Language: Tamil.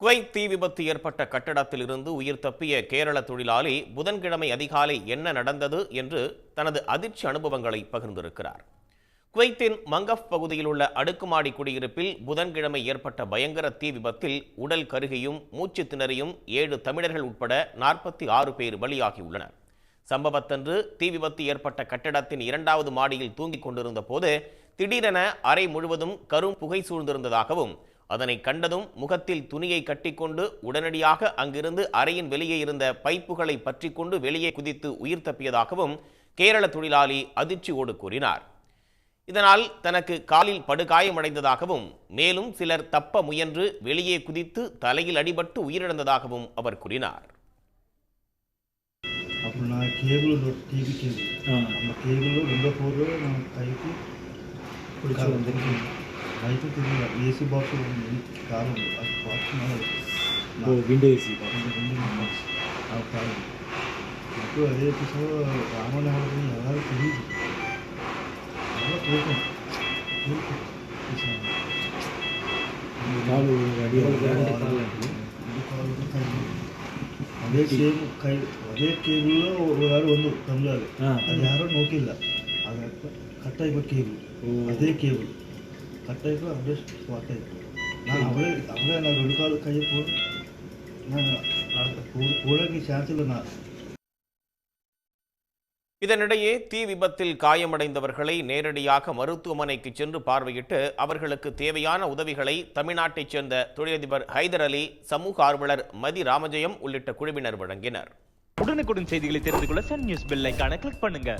குவைத் தீ விபத்து ஏற்பட்ட கட்டடத்தில் இருந்து உயிர் தப்பிய கேரள தொழிலாளி புதன்கிழமை அதிகாலை என்ன நடந்தது என்று தனது அதிர்ச்சி அனுபவங்களை பகிர்ந்திருக்கிறார். குவைத்தின் மங்கஃப் பகுதியில் உள்ள அடுக்குமாடி குடியிருப்பில் புதன்கிழமை ஏற்பட்ட பயங்கர தீ விபத்தில் உடல் கருகியும் மூச்சு திணறியும் ஏழு தமிழர்கள் உட்பட நாற்பத்தி ஆறு பேர் பலியாகியுள்ளனர். சம்பவத்தன்று தீ விபத்து ஏற்பட்ட கட்டடத்தின் இரண்டாவது மாடியில் தூங்கிக் கொண்டிருந்த போது திடீரென அறை முழுவதும் கரும் புகை சூழ்ந்திருந்ததாகவும் அதனை கண்டதும் முகத்தில் துணியை கட்டிக்கொண்டு உடனடியாக அங்கிருந்து அறையின் வெளியே இருந்த பைப்புகளை பற்றிக்கொண்டு வெளியே குதித்து உயிர் தப்பியதாகவும் கேரள தொழிலாளி அதிர்ச்சியோடு கூறினார் இதனால் தனக்கு காலில் படுகாயமடைந்ததாகவும் மேலும் சிலர் தப்ப முயன்று வெளியே குதித்து தலையில் அடிபட்டு உயிரிழந்ததாகவும் அவர் கூறினார் అప్పుడు నా కేబుల్ టీవీ కేబుల్ அந்த కేబుల్ రెండో ఫ్లోర్ నా పైకి దొరికింది బయట తిరిగి ఏసీ బాక్స్ ఉంది కారు ఉంది ఆ బాక్స్ ఓ విండో ఏసీ ఆ కారు నాకు అదే ఎపిసోడ్ రామన్ ఎవరిని ఎవరు తెలియదు ఎవరో తోటం కాలు రెడీ ಅದೇ ಸೇಮ್ ಕೈ ಅದೇ ಕೇಬಲ್ ಯಾರು ಒಂದು ತಂಗ್ಲಾಗ ಹಾ. ಅದು ಯಾರೋ ನೋಕಿಲ್ಲ ಅದು ಕಟ್ ಆಯ್ತು ಕೇಬಲ್ ಅದೇ ಕೇಬಲ್ கட்டளைக்கு அப்படியே வார்த்தை நான் அவளே அவளே நான் ரெண்டு கால் கையை போ இதனிடையே தீ விபத்தில் காயமடைந்தவர்களை நேரடியாக மருத்துவமனைக்கு சென்று பார்வையிட்டு அவர்களுக்கு தேவையான உதவிகளை தமிழ்நாட்டைச் சேர்ந்த தொழிலதிபர் ஹைதர் அலி சமூக ஆர்வலர் மதி ராமஜெயம் உள்ளிட்ட குழுவினர் வழங்கினர். உடனுக்குடன் செய்திகளை தெரிந்து கொள்ள சன் நியூஸ் பில்லைக்கான கிளிக் பண்ணுங்க.